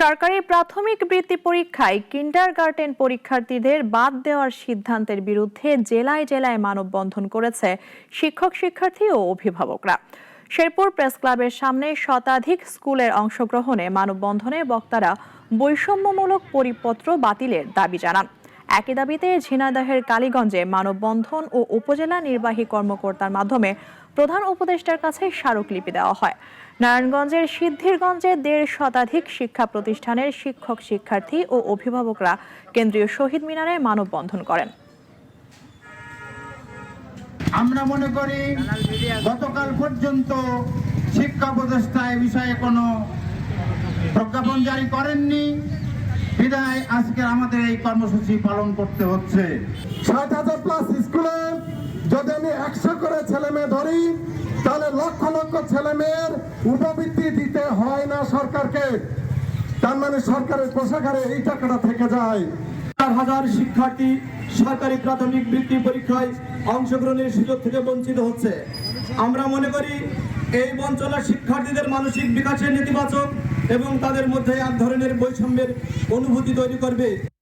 সরকারি প্রাথমিক বৃত্তি পরীক্ষায় কিন্ডারগার্টেন পরীক্ষার্থীদের বাদ দেওয়ার সিদ্ধান্তের বিরুদ্ধে জেলায় জেলায় মানববন্ধন করেছে শিক্ষক, শিক্ষার্থী ও অভিভাবকরা। শেরপুর প্রেস ক্লাবের সামনে শতাধিক স্কুলের অংশগ্রহণে মানববন্ধনে বক্তারা বৈষম্যমূলক পরিপত্র বাতিলের দাবি জানান। একই দাবিতে ঝিনাইদহের কালীগঞ্জে মানববন্ধন ও উপজেলা নির্বাহী কর্মকর্তার মাধ্যমে প্রধান উপদেষ্টার কাছে স্মারকলিপি দেওয়া হয়। নারায়ণগঞ্জের সিদ্ধিরগঞ্জে দেড় শতাধিক শিক্ষা প্রতিষ্ঠানের শিক্ষক শিক্ষার্থী ও অভিভাবকরা কেন্দ্রীয় শহীদ মিনারে মানববন্ধন করেন। আমরা মনে করি গতকাল পর্যন্ত শিক্ষা উপদেষ্টা এ বিষয়ে কোনো প্রজ্ঞাপন জারি করেননি। বিদায় আজকে আমাদের এই কর্মসূচি পালন করতে হচ্ছে। ষাট হাজার প্লাস স্কুলে যদি আমি একশো করে ছেলে মেয়ে ধরি তাহলে লক্ষ লক্ষ ছেলে মেয়ের উপবৃত্তি দিতে হয় না সরকারকে। তার মানে সরকারের কোষাগারে এই টাকাটা থেকে যায়। চার হাজার শিক্ষার্থী সরকারি প্রাথমিক বৃত্তি পরীক্ষায় অংশগ্রহণের সুযোগ থেকে বঞ্চিত হচ্ছে। আমরা মনে করি এই বঞ্চনা শিক্ষার্থীদের মানসিক বিকাশের নেতিবাচক এবং তাদের মধ্যে এক ধরনের বৈষম্যের অনুভূতি তৈরি করবে।